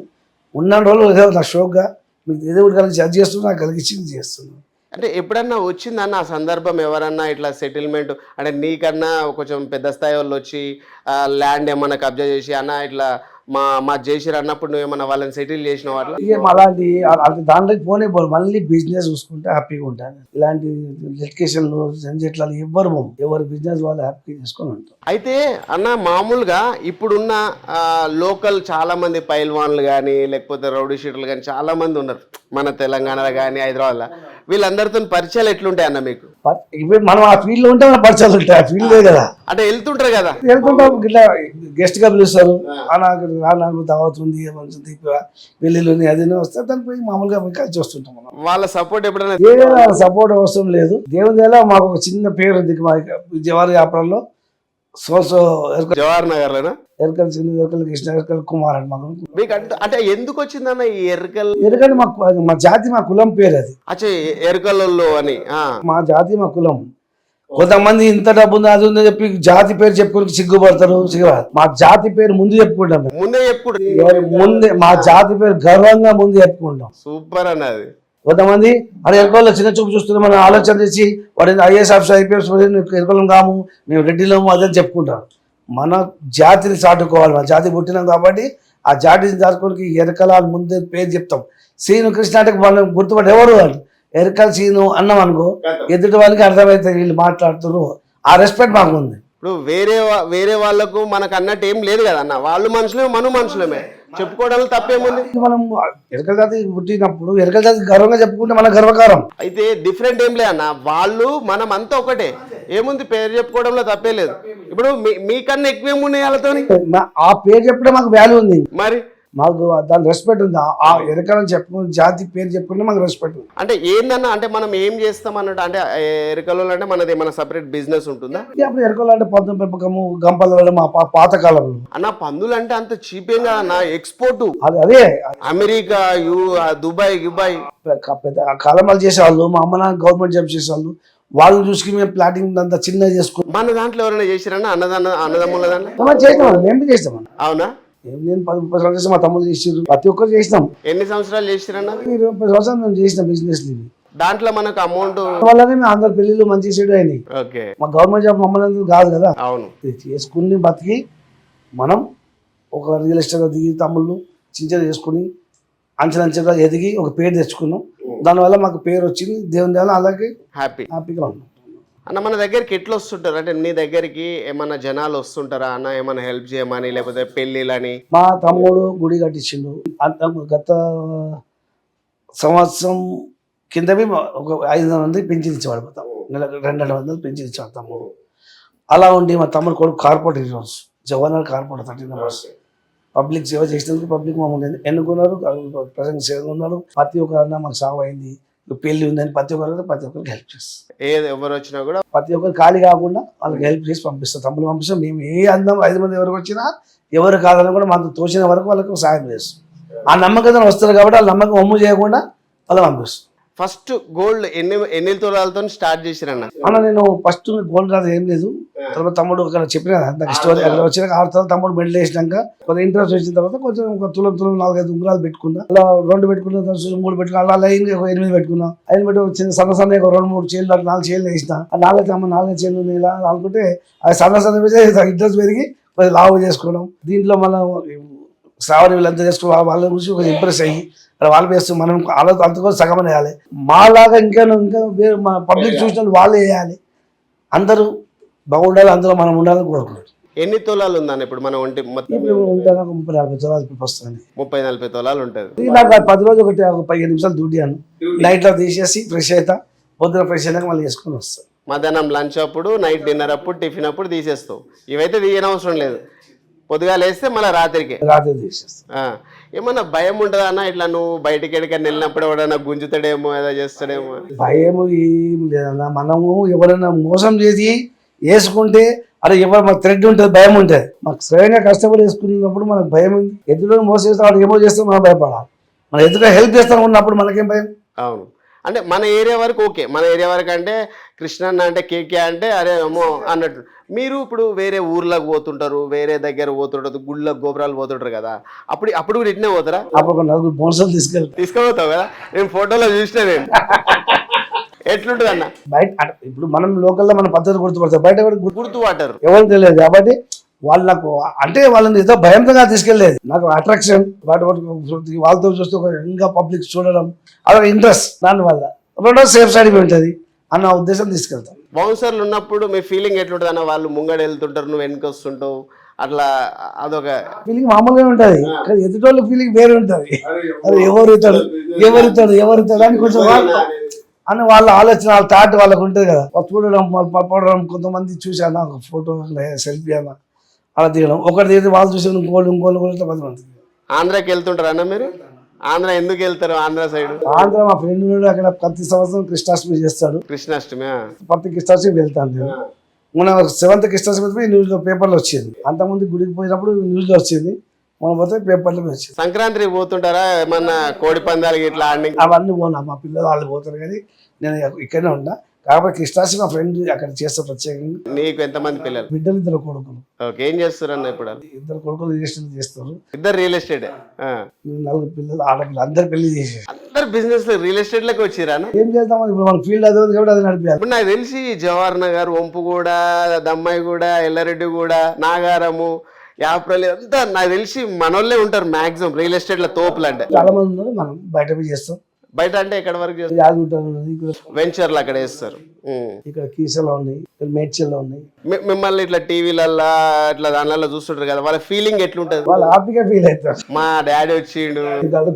ఉన్న రోజులు ఏదో నా షోక్గా మీకు ఏదో ఒకటి కలిసి జడ్జ్ చేస్తున్నా నాకు కలిగించింది చేస్తున్నాను అంటే ఎప్పుడన్నా వచ్చిందన్న ఆ సందర్భం ఎవరన్నా ఇట్లా సెటిల్మెంట్ అంటే నీకన్నా కొంచెం పెద్ద స్థాయి వాళ్ళు వచ్చి ల్యాండ్ ఏమన్నా కబ్జా చేసి అన్న ఇట్లా మా మా చేసిరు అన్నప్పుడు నువ్వు ఏమన్నా వాళ్ళని సెటిల్ చేసిన అట్లా? ఏం అలాంటి అలాంటి దాంట్లోకి పోనే పోరు మళ్ళీ బిజినెస్ చూసుకుంటే హ్యాపీగా ఉంటాను ఇలాంటి లొకేషన్లు సెంజెట్లు ఎవ్వరు పోము. ఎవరు బిజినెస్ వాళ్ళు హ్యాపీగా చేసుకొని ఉంటాం అయితే అన్న మామూలుగా ఇప్పుడున్న లోకల్ చాలా మంది పైల్వాన్లు కానీ లేకపోతే రౌడీ షీటర్లు కానీ చాలా మంది ఉన్నారు. మన తెలంగాణలో కానీ హైదరాబాద్లో. వీళ్ళందరితో పరిచయాలు ఎట్లుంటాయి అన్న మీకు? ఇప్పుడు మనం ఆ ఫీల్డ్లో ఉంటే మన పరిచయాలు ఉంటాయి ఆ ఫీల్డే కదా. అంటే వెళ్తుంటారు కదా? వెళ్తుంటాం ఇట్లా గెస్ట్గా పిలుస్తారు. నాకు దావత్ ఉంది పెళ్ళిళ్ళు అది వస్తే దానికి పోయి మామూలుగా కలిసి వస్తుంటాం మనం. వాళ్ళ సపోర్ట్ ఎప్పుడైనా సపోర్ట్ అవసరం లేదు. దేవుని మాకు ఒక చిన్న పేరు ఉంది మా జవారి వ్యాపారంలో. ఎరకల్ జవహర్ నగర్లోనా? ఎరకల్ చిన్న ఎరకల్ కృష్ణ ఎరకల్ కుమార్ అని మాకు. మీకు అంటే అంటే ఎందుకు వచ్చిందన్న ఈ ఎరకల్ ఎందుకంటే మాకు మా జాతి మా కులం పేరు అది. అచ్చే ఎరకల్లో అని ఆ. మా జాతి మా కులం. కొంతమంది ఇంత డబ్బు ఉంది అది ఉందని చెప్పి జాతి పేరు చెప్పుకోనికి సిగ్గుపడతారు. మా జాతి పేరు ముందు చెప్పుకుంటాం. ముందే చెప్పుడు ముందే మా జాతి పేరు గర్వంగా ముందు చెప్పుకుంటాం. సూపర్ అన్నది కొంతమంది అరే ఎరుకోళ్ళు చిన్న చూపు చూస్తున్నా మనం ఆలోచన చేసి వాడి ఐఏఎస్ ఆఫీసర్ ఐపీఎస్ ఎరుకోలం కాము మేము రెడ్డిలోము అదని చెప్పుకుంటారు. మన జాతిని చాటుకోవాలి మన జాతి పుట్టినాం కాబట్టి ఆ జాతిని చాటుకోనికి ఎరకల ముందే పేరు చెప్తాం. సీను కృష్ణ అంటే వాళ్ళు గుర్తుపడి ఎవరు వాళ్ళు? ఎరకల్ సీను అన్నాం అనుకో ఎదుటి వాళ్ళకి అర్థమైతే వీళ్ళు మాట్లాడుతున్నారు ఆ రెస్పెక్ట్ మాకు ఉంది ఇప్పుడు వేరే వేరే వాళ్ళకు మనకు అన్నట్టు ఏం లేదు కదా అన్న. వాళ్ళు మనుషులే మనం మనుషులమే. చెప్పుకోవడంలో తప్పేముంది? మనం ఎరకల జాతి పుట్టినప్పుడు ఎరకల జాతి గర్వంగా చెప్పుకుంటే మన గర్వకారం. అయితే డిఫరెంట్ ఏం లే అన్న. వాళ్ళు మనం అంతా ఒకటే. ఏముంది పేరు చెప్పుకోవడంలో తప్పే లేదు. ఇప్పుడు మీ- మీకన్నా ఎక్కువ ఏమున్నాయి వాళ్ళతోని? మా- ఆ పేరు చెప్పడే మాకు వాల్యూ ఉంది. మరి? మాకు దాని రెస్పెక్ట్ ఉంది? ఆ- ఎరకలని చెప్పుకుని జాతి పేరు చెప్పుకుంటే మాకు రెస్పెక్ట్ ఉంది. అంటే ఏందన్న అంటే మనం ఏం చేస్తాం అన్నట్టు అంటే ఎరకలో అంటే మనది మన సపరేట్ బిజినెస్ ఉంటుందా? అప్పుడు ఎరకలు అంటే పంతం పెంపకము గంపలు మా పా- పాత కాలంలో. అన్న పందులు అంటే అంత చీప్ అన్న ఎక్స్పోర్ట్ అది అదే. అమెరికా యు దుబాయ్ దుబాయ్ పెద్ద- కాలమాలు చేసేవాళ్ళు మా అమ్మ నాన్న గవర్నమెంట్ జాబ్ చేసేవాళ్ళు వాళ్ళని చూసుకుని మేము ప్లాటింగ్ అంతా చిన్నగా చేసుకుని మన దాంట్లో ఎవరైనా చేసిరన్న అన్నదాన అన్నదమ్ముల దాంట్లో? చేసినాం మేము చేసినాం అవునా? ఏం నేను పది ముప్పై సంవత్సరాలు చేసి మా తమ్ముడు చేసారు ప్రతి ఒక్కరు చేసినాం. ఎన్ని సంవత్సరాలు చేసిరన్న? ఇరవై ముప్పై సంవత్సరాలు మేము చేసిన బిజినెస్ దాంట్లో మనకు అమౌంట్ వల్లనే మేము అందరు పెళ్ళిళ్ళు మంచి సైడ్ అయినాయి. ఓకే. మా గవర్నమెంట్ జాబ్ మమ్మల్ని కాదు కదా. అవును. ఇది చేసుకుని బతికి మనం ఒక రియల్ ఎస్టేట్ దిగి తమ్ముళ్ళు చించలు చేసుకుని అంచెలంచెలుగా ఎదిగి ఒక పేరు తెచ్చుకున్నాం. దానివల్ల మాకు పేరు వచ్చింది. దేవుని దేవాల అలాగే హ్యాపీ హ్యాపీగా ఉన్నాం. అన్న మన దగ్గరికి ఎట్లా వస్తుంటారు? అంటే నీ దగ్గరికి ఏమన్నా జనాలు వస్తుంటారా అన్న? ఏమన్నా హెల్ప్ చేయమని లేకపోతే పెళ్ళిళ్ళని? మా తమ్ముడు గుడి కట్టించిండు. అంత గత సంవత్సరం కిందవి ఒక ఐదు వందల మంది పెన్షన్ ఇచ్చేవాడు మా తమ్ముడు. నెల రెండు వందల మంది పెన్షన్ ఇచ్చేవాడు తమ్ముడు. అలా ఉండి మా తమ్ముడు కొడుకు కార్పొరేట్ ఈరోజు Jawahar corporate thirty members public సేవ చేసినందుకు పబ్లిక్ మమ్మల్ని ఎన్నుకున్నారు ప్రజెంట్ సేవ ఉన్నారు. ప్రతి ఒక్కరన్నా మాకు సాగు అయింది. పెళ్ళి ఉందని ప్రతి ఒక్కరు ప్రతి ఒక్కరికి హెల్ప్ చేస్తాం ఏది ఎవరు వచ్చినా కూడా ప్రతి ఒక్కరు ఖాళీ కాకుండా వాళ్ళకి హెల్ప్ చేసి పంపిస్తాం తమ్ముడు పంపిస్తాం మేము ఏ అందం ఐదు మంది ఎవరికి వచ్చినా ఎవరు కాదని కూడా మనకు తోచిన వరకు వాళ్ళకి సాయం చేస్తాం ఆ నమ్మకం వస్తారు కాబట్టి వాళ్ళ నమ్మకం ఒమ్ము చేయకుండా వాళ్ళు పంపిస్తాం ఫస్ట్ గోల్డ్ ఎన్ని ఎన్ని తులాలతో స్టార్ట్ చేసిరన్న? అన్న నేను ఫస్ట్ గోల్డ్ రాదు ఏం లేదు. తర్వాత తమ్ముడు అక్కడ చెప్పిన నాకు వచ్చినాక ఆరు తర్వాత తమ్ముడు మెడల్ వేసినాక కొంత ఇంట్రెస్ట్ వచ్చిన తర్వాత కొంచెం ఒక తులం తులం నాలుగైదు ఉంగరాలు పెట్టుకున్నా. అలా రెండు పెట్టుకున్న తర్వాత మూడు పెట్టుకున్నా. అలా లైన్ ఒక ఎనిమిది పెట్టుకున్నా. ఐదు పెట్టి ఒక చిన్న సన్న సన్న ఒక రెండు మూడు అట్లా నాలుగు చీరలు వేసిన. ఆ నాలుగు అమ్మ నాలుగు చీరలు ఉన్నాయి ఇలా అనుకుంటే అది సన్న సన్న ఇంట్రెస్ట్ పెరిగి లావు చేసుకోవడం. దీంట్లో మనం శ్రావణి వీళ్ళంతా చేసుకుని వాళ్ళ గురించి ఒక ఇంప్రెస్ అయ్యి వాళ్ళు వేస్తూ మనం వాళ్ళ అంతకో సగం వేయాలి మాలాగా ఇంకా ఇంకా వేరే మన పబ్లిక్ చూసిన వాళ్ళే వేయాలి అందరూ బాగుండాలి అందులో మనం ఉండాలని కోరుకుంటాం ఎన్ని తులాలు ఉందన్న ఇప్పుడు మన ఒంటి ముప్పై నలభై తులాలు వస్తుంది ముప్పై నలభై తులాలు ఉంటుంది. నాకు పది రోజులు ఒకటి ఒక పదిహేను నిమిషాలు డ్యూటీయాను నైట్లో తీసేసి ఫ్రెష్ అవుతా పొద్దున ఫ్రెష్ అయినాక మళ్ళీ వేసుకొని వస్తాను మధ్యాహ్నం లంచ్ అప్పుడు నైట్ డిన్నర్ అప్పుడు టిఫిన్ అప్పుడు తీసేస్తావు. ఇవైతే తీయనవసరం లేదు. పొద్దుగా లేస్తే మళ్ళీ రాత్రికి. రాత్రి తీసేస్తాను ఏమన్నా భయం ఉంటుందా అన్న? ఇట్లా నువ్వు బయటికి ఎక్కడికైనా వెళ్ళినప్పుడు ఎవడన్నా గుంజుతాడేమో ఏదో చేస్తాడేమో భయం ఏం లేదన్నా. మనము ఎవరైనా మోసం చేసి వేసుకుంటే అరే ఎవరు మాకు థ్రెడ్ ఉంటుంది భయం ఉంటుంది. మాకు స్వయంగా కష్టపడి వేసుకున్నప్పుడు మనకు భయం ఉంది. ఎదురు మోసం చేస్తే వాడు ఏమో చేస్తే మనం భయపడాలి. మన ఎదురు హెల్ప్ చేస్తాను ఉన్నప్పుడు మనకేం భయం? అవును. అంటే మన ఏరియా వరకు ఓకే. మన ఏరియా వరకు అంటే కృష్ణన్న అంటే కేకే అంటే అరే ఏమో అన్నట్టు. మీరు ఇప్పుడు వేరే ఊర్లకు పోతుంటారు వేరే దగ్గర పోతుంటారు గుళ్ళకు గోపురాలు పోతుంటారు కదా అప్పుడు అప్పుడు కూడా ఇట్నే పోతారా? బోన్సలు తీసుకెళ్తాం తీసుకుపోతావు కదా? నేను ఫోటోలో చూసిన నేను. ఎట్లుంటుంది అన్న బయట ఇప్పుడు మనం లోకల్లో మన పద్ధతి గుర్తుపడతాం బయట ఎవరికి గుర్తు గుర్తు వాటర్ ఎవరు తెలియదు. కాబట్టి వాళ్ళు నాకు అంటే వాళ్ళని ఏదో భయంతో కాదు తీసుకెళ్ళలేదు నాకు అట్రాక్షన్ వాటి వాళ్ళతో చూస్తే ఒక ఇంకా పబ్లిక్ చూడడం అదొక ఇంట్రెస్ట్ దానివల్ల. రెండో సేఫ్ సైడ్ ఉంటుంది. అన్న ఉద్దేశం తీసుకెళ్తాం. బౌన్సర్లు ఉన్నప్పుడు మీ ఫీలింగ్ ఎట్లుంటుంది అన్న? వాళ్ళు ముంగడ వెళ్తుంటారు నువ్వు వెనక వస్తుంటావు అట్లా అదొక ఫీలింగ్ మామూలుగా ఉంటుంది. కానీ ఎదుటోళ్ళ ఫీలింగ్ వేరే ఉంటుంది. అది ఎవరు ఇతాడు? ఎవరు ఇతాడు? ఎవరు ఇతాడు? అని కొంచెం వాళ్ళు అని వాళ్ళ ఆలోచన వాళ్ళ థాట్ వాళ్ళకు ఉంటుంది కదా. చూడడం పడడం కొంతమంది చూశాను ఒక ఫోటో సెల్ఫీ అన్న అలా దిగడం ఒకటి వాళ్ళు చూసి ఇంకోళ్ళు ఇంకోళ్ళు కూడా పది మంది ఆంధ్రాకి వెళ్తుంటారు అన్న మీరు? ఆంధ్ర ఎందుకు వెళ్తారు ఆంధ్ర సైడ్ ఆంధ్ర మా ఫ్రెండ్ అక్కడ ప్రతి సంవత్సరం కృష్ణాష్టమి చేస్తాడు. కృష్ణాష్టమి. ప్రతి కృష్ణాష్టమి వెళ్తాను నేను. మొన్న సెవెంత్ కృష్ణాష్టమి న్యూస్లో పేపర్లో వచ్చింది. అంతకుముందు గుడికి పోయినప్పుడు న్యూస్లో వచ్చింది మొన్న పోతే పేపర్లో వచ్చింది. సంక్రాంతికి పోతుంటారా? ఏమన్నా కోడి పందాలకి ఇట్లా ఆడి అవన్నీ పోనా మా పిల్లలు వాళ్ళు పోతారు కానీ నేను ఇక్కడనే ఉన్నా కాబట్టి కృష్ణాష్టమి మా ఫ్రెండ్ అక్కడ చేస్తా ప్రత్యేకంగా. నీకు ఎంతమంది పిల్లలు? బిడ్డలు ఇద్దరు కొడుకులు. ఓకే ఏం చేస్తారు అన్న ఇప్పుడు? ఇద్దరు కొడుకులు రిజిస్టర్ చేస్తారు. ఇద్దరు రియల్ ఎస్టేట్ నలుగురు పిల్లలు ఆడపిల్లలు అందరు పెళ్ళి చేసేసి అందరు బిజినెస్ రియల్ ఎస్టేట్లోకి వచ్చిరా ఏం చేద్దామని ఇప్పుడు మన ఫీల్డ్ అదే ఉంది కాబట్టి అది నడిపించాలి ఇప్పుడు నాకు తెలిసి జవహర్ నగర్ వంపుగూడ దమ్మాయిగూడ ఎల్లారెడ్డిగూడ నాగారము యాప్రల్ అంతా నాకు తెలిసి మనోళ్ళే ఉంటారు మాక్సిమం రియల్ ఎస్టేట్లో తోపులు అంటే చాలా మంది ఉన్నారు మనం బయట చేస్తాం. బయట అంటే ఎక్కడ వరకు చేస్తారు? వెంచర్లు అక్కడ వేస్తారు. ఇక్కడ కీసలో ఉన్నాయి ఇక్కడ మేడ్చల్లో ఉన్నాయి. మిమ్మల్ని ఇట్లా టీవీలల్లా ఇట్లా దానిలో చూస్తుంటారు కదా వాళ్ళ ఫీలింగ్ ఎట్లుంటది? వాళ్ళు హ్యాపీగా ఫీల్ అవుతారు. మా డాడీ వచ్చిండు.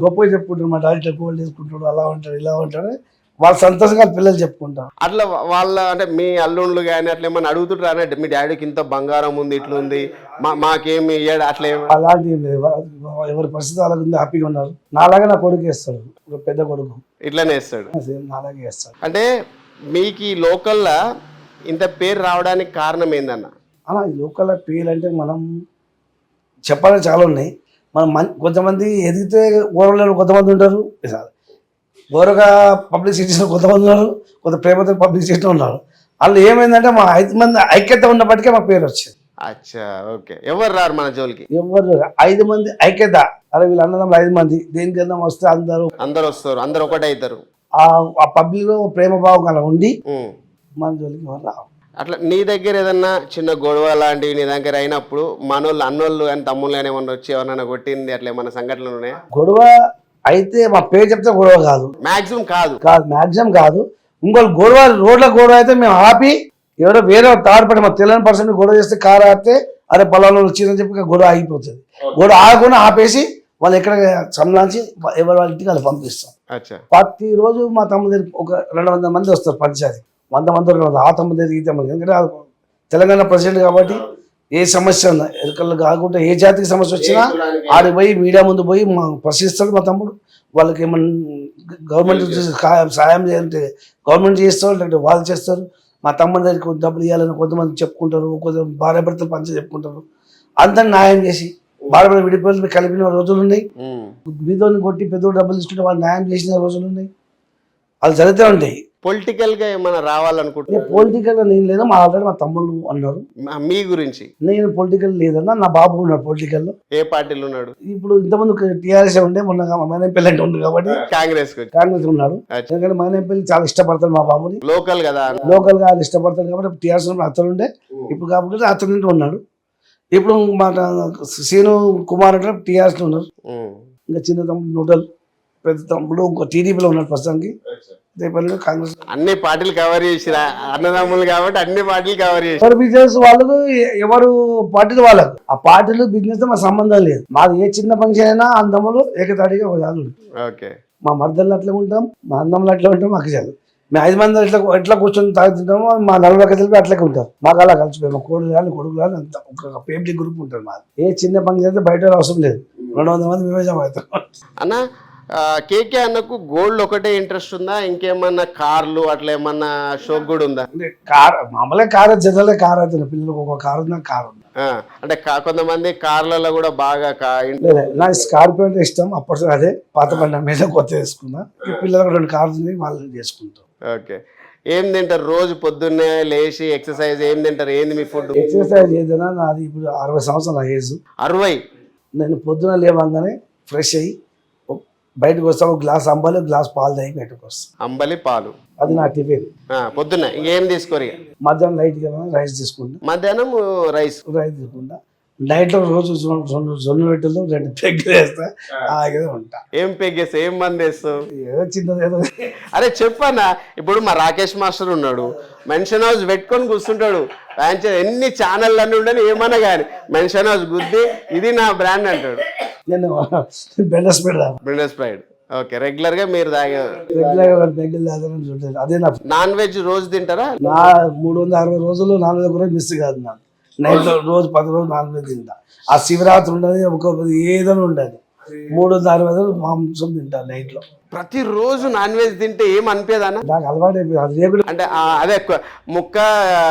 గొప్పగా చెప్పుకుంటారు మా డాడీ ఇట్లా గోల్డ్ వేసుకుంటాడు అలా ఉంటాడు ఇలా ఉంటాడు. వాళ్ళు సంతోషంగా పిల్లలు చెప్పుకుంటారు. అట్లా వాళ్ళ అంటే మీ అల్లుళ్ళు కానీ అట్లా ఏమన్నా అడుగుతుంటారు? అంటే మీ డాడీకి ఇంత బంగారం ఉంది ఇట్లా ఉంది మా మాకేమి ఇయ్యాడు అట్లా అలాంటి ఎవరి పరిస్థితి వాళ్ళకి ఉంది హ్యాపీగా ఉన్నారు. నాలాగా నా కొడుకు వేస్తాడు. ఒక పెద్ద కొడుకు. ఇట్లానే వేస్తాడు. నాలాగే వేస్తాడు. అంటే మీకు ఈ లోకల్లా ఇంత పేరు రావడానికి కారణం ఏందన్న? అలా లోకల్ పేర్లు అంటే మనం చెప్పాలని చాలా ఉన్నాయి. మనం కొంతమంది ఎదిగితే ఓరలేని కొంతమంది ఉంటారు. ఓరగా పబ్లిసిటీ చేసిన కొంతమంది ఉన్నారు కొంత ప్రేమతో పబ్లిసిటీ ఉన్నారు. వాళ్ళు ఏమైందంటే మా ఐదు మంది ఐక్యత ఉన్నప్పటికీ మా పేరు వచ్చింది. అచ్చా ఓకే. ఎవరు రారు మన జోలికి? ఎవరు ఐదు మంది ఐక్యత. అరే వీళ్ళు అన్నదమ్ములు ఐదు మంది. దేనికన్నా వస్తే అందరూ అందరు వస్తారు అందరు ఒకటే అవుతారు. ఆ ఆ పబ్లిక్లో ప్రేమ భావం అలా ఉండి. మన జోలికి ఎవరు రావు అట్లా నీ దగ్గర ఏదన్నా చిన్న గొడవ లాంటివి నీ దగ్గర అయినప్పుడు మనోళ్ళు అన్నోళ్ళు కానీ తమ్ముళ్ళు కానీ ఏమన్నా వచ్చి ఎవరన్నా కొట్టింది అట్లా ఏమన్నా సంఘటనలు ఉన్నాయా? గొడవ అయితే మా పేరు చెప్తే గొడవ కాదు. మాక్సిమం కాదు. కాదు మ్యాక్సిమం కాదు. ఇంకోళ్ళు గొడవ రోడ్ల గొడవ అయితే మేము ఆపి ఎవరో వేరే థర్డ్ పడి మా తెలియని పర్సన్ గొడవ చేస్తే కారు ఆపితే అరే పొలంలో వచ్చిందని చెప్పి గొడవ ఆగిపోతుంది. గొడవ ఆగకుండా ఆపేసి వాళ్ళు ఎక్కడ సంలాంచి ఎవరి వాళ్ళ ఇంటికి వాళ్ళు పంపిస్తాం. ప్రతి రోజు మా తమ్ముడి ఒక రెండు వందల మంది వస్తారు పంచాయతీ. వంద మంది రెండు వందలు ఆ తమ్ముడి ఈ తమ్ముడి ఎందుకంటే తెలంగాణ ప్రెసిడెంట్ కాబట్టి ఏ సమస్య ఎరుకలు కాకుండా ఏ జాతికి సమస్య వచ్చినా ఆడికి పోయి మీడియా ముందు పోయి మా ప్రశ్నిస్తాడు మా తమ్ముడు. వాళ్ళకి ఏమన్నా గవర్నమెంట్ సాయం చేయాలంటే గవర్నమెంట్ చేస్తారు లేదంటే వాళ్ళు చేస్తారు. మా తమ్ముడి దగ్గరికి కొంత డబ్బులు ఇవ్వాలని కొంతమంది చెప్పుకుంటారు కొంత భార్య భర్తలు పంచ చెప్పుకుంటారు. అందరిని న్యాయం చేసి భార్య భర్తలు విడిపోయి కలిపిన రోజులు ఉన్నాయి. మీతోని కొట్టి పెద్ద డబ్బులు తీసుకుంటే వాళ్ళు న్యాయం చేసిన రోజులు ఉన్నాయి. వాళ్ళు జరుగుతూ ఉంటాయి. పొలిటికల్గా ఏమైనా రావాలనుకుంటున్నా పొలిటికల్ నేను లేదా మా ఆల్రెడీ మా తమ్ముళ్ళు అన్నారు. మీ గురించి? నేను పొలిటికల్ లేదన్నా నా బాబు ఉన్నాడు పొలిటికల్లో ఏ పార్టీలో ఉన్నాడు? ఇప్పుడు ఇంతమంది టీఆర్ఎస్ ఉండే మొన్న మైనంపల్లి అంటే ఉంది కాబట్టి కాంగ్రెస్ కాంగ్రెస్ ఉన్నాడు. ఎందుకంటే మైనంపల్లి చాలా ఇష్టపడతాడు మా బాబుని. లోకల్ కదా? లోకల్గా అది ఇష్టపడతాడు కాబట్టి టీఆర్ఎస్ అతను ఉండే. ఇప్పుడు కాబట్టి అతను ఉన్నాడు. ఇప్పుడు మా సీను కుమార్ అంటే టీఆర్ఎస్ ఉన్నారు. ఇంకా చిన్న తమ్ముడు నూటల్. పెద్ద తమ్ముడు ఇంకో టీడీపీలో ఉన్నాడు ప్రస్తుతానికి. రేపల్లి కాంగ్రెస్. అన్ని పార్టీలు కవర్ చేసిరా. అన్నదమ్ములు కాబట్టి అన్ని పార్టీలు కవర్ చేసి ఎవరు బిజినెస్ వాళ్ళకు ఎవరు పార్టీలు వాళ్ళకు? ఆ పార్టీలు బిజినెస్తో మా సంబంధం లేదు. మాది ఏ చిన్న ఫంక్షన్ అయినా అందములు ఏకతాటిగా ఒక చాలు ఓకే. మా మర్దలు అట్లా ఉంటాం మా అందములు అట్లా ఉంటాం మాకు చాలు. మేము ఐదు మంది ఎట్లా ఎట్లా కూర్చొని తాగుతుంటామో మా నలుగురు కలిపి అట్లకే ఉంటారు. మాకు అలా కలిసిపోయి మా కోడలు కానీ కొడుకు కానీ అంత ఒక పేమిటీ గ్రూప్ ఉంటుంది మాది. ఏ చిన్న ఫంక్షన్ అయితే బయట అవసరం లేదు. రెండు వందల మంది మేమే జమ అవుతాం. అన్న కేకే అన్నకు గోల్డ్ ఒకటే ఇంట్రెస్ట్ ఉందా? ఇంకేమన్నా కార్లు అట్లా ఏమన్నా షోక్ కూడా ఉందా? అంటే కార్ మామూలుగా కార్ జనరల్ కార్ అవుతుంది పిల్లలకు ఒక కార్ ఉంది కార్ ఉంది అంటే కొంతమంది కార్లలో కూడా బాగా నా స్కార్పియో అంటే ఇష్టం. అప్పటి అదే పాత బండి మీద కొత్త వేసుకున్నా. పిల్లలకు రెండు కార్లు ఉన్నాయి వాళ్ళని చేసుకుంటాం. ఓకే. ఏం తింటారు? రోజు పొద్దున్నే లేచి ఎక్సర్సైజ్ ఏం తింటారు? ఏంది మీ ఫుడ్? ఎక్సర్సైజ్ ఏదైనా నాది ఇప్పుడు అరవై సంవత్సరాల ఏజ్. అరవై? నేను పొద్దున లేవగానే ఫ్రెష్ అయ్యి బయటకు వస్తాను ఒక గ్లాస్ అంబాలి గ్లాస్ పాలు తాగి బయటకు వస్తాను అంబలి పాలు. అది నా టిఫిన్. పొద్దున్న ఇంకేం తీసుకోరు మధ్యాహ్నం లైట్గా రైస్ తీసుకుంటా. మధ్యాహ్నం రైస్ రైస్ తీసుకుంటా. నైట్లో రోజు జొన్న రొట్టెలు రెండు పెగ్గులు వేస్తా ఆగే ఉంటా. ఏం పెగ్గేస్తావు ఏం మంది వేస్తావు ఏదో చిన్నది ఏదో. అరే చెప్పన్నా ఇప్పుడు మా రాకేష్ మాస్టర్ ఉన్నాడు. మెన్షన్ హౌస్ పెట్టుకొని కూర్చుంటాడు. ఎన్ని ఛానల్ అన్నీ ఉండని ఏమన్నా కానీ మెన్షన్ హౌస్ గుద్ది ఇది నా బ్రాండ్ అంటాడు. నేను బెండస్ పెడదాను బ్రిడస్ ప్రైడ్ ఓకే రెగ్యులర్గా మీరు తాగే రెగ్యులర్గా పెగ్గులు తాగని చూడలేదు. అదే నా నాన్ వెజ్ రోజు తింటారా? నా మూడు వందల అరవై రోజులు నాన్ వెజ్ కూడా మిస్ కాదు నాకు. నైట్ రోజు పది రోజులు నాన్ వెజ్ తింటా. ఆ శివరాత్రి ఉండదు ఒక ఏదైనా ఉండదు. మూడు వందల అరవై రోజులు మాంసం తింటా నైట్లో. ప్రతిరోజు నాన్ వెజ్ తింటే ఏం అనిపించదన్న నాకు అలవాటు అయిపోయింది. అది రేపు అంటే ఆ, అదే కు- ముక్క ఆ,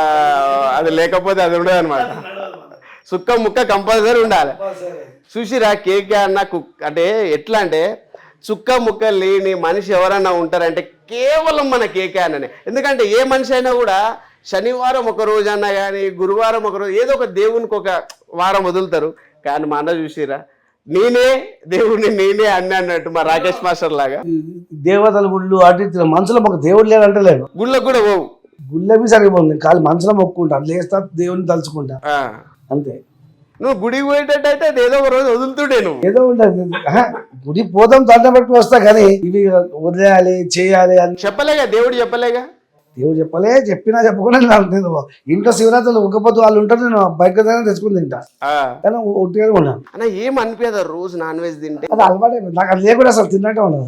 అది లేకపోతే అది ఉండదు అనమాట సుక్క ముక్క కంపల్సరీ ఉండాలి. చూసిరా కేకే అన్న కుక్ అంటే ఎట్లా అంటే చుక్క ముక్క లేని మనిషి ఎవరన్నా ఉంటారంటే కేవలం మన కేకే అన్ననే. ఎందుకంటే ఏ మనిషి అయినా కూడా శనివారం ఒక రోజు అన్నా కానీ గురువారం ఒక రోజు ఏదో ఒక దేవునికి ఒక వారం వదులుతారు. కానీ మా అన్న చూసిరా నేనే దేవుడిని నేనే అన్న అన్నట్టు మా రాకేష్ మాస్టర్ లాగా. దేవతల గుళ్ళు అటు ఇటు మనసులో మాకు దేవుడు లేదంటే లేదు గుళ్ళకు కూడా పోవు. గుళ్ళవి సరిపోదు నేను కాదు మనసులో మొక్కుంటా లేస్తా దేవుని తలుచుకుంటా. అంతే. నువ్వు గుడికి పోయేటట్టు అయితే అది ఏదో ఒక రోజు వదులుతుండే నువ్వు. ఏదో ఉండదు. గుడి పోతాం దండం పెట్టుకుని వస్తా కానీ ఇవి వదిలేయాలి చేయాలి అని చెప్పలేగా? దేవుడు చెప్పలేగా? దేవుడు చెప్పలే చెప్పినా చెప్పకుండా తెలియదు. ఇంట్లో శివరాత్రులు ఒక్కపోతే వాళ్ళు ఉంటారు నేను బయట తెచ్చుకుని తింటా. కానీ ఒట్టిగానే ఉన్నాను అన్న ఏం అనిపించదు రోజు నాన్ వెజ్ తింటే? అది అలవాటే నాకు అది లేకుండా అసలు తిన్నట్టే ఉండదు.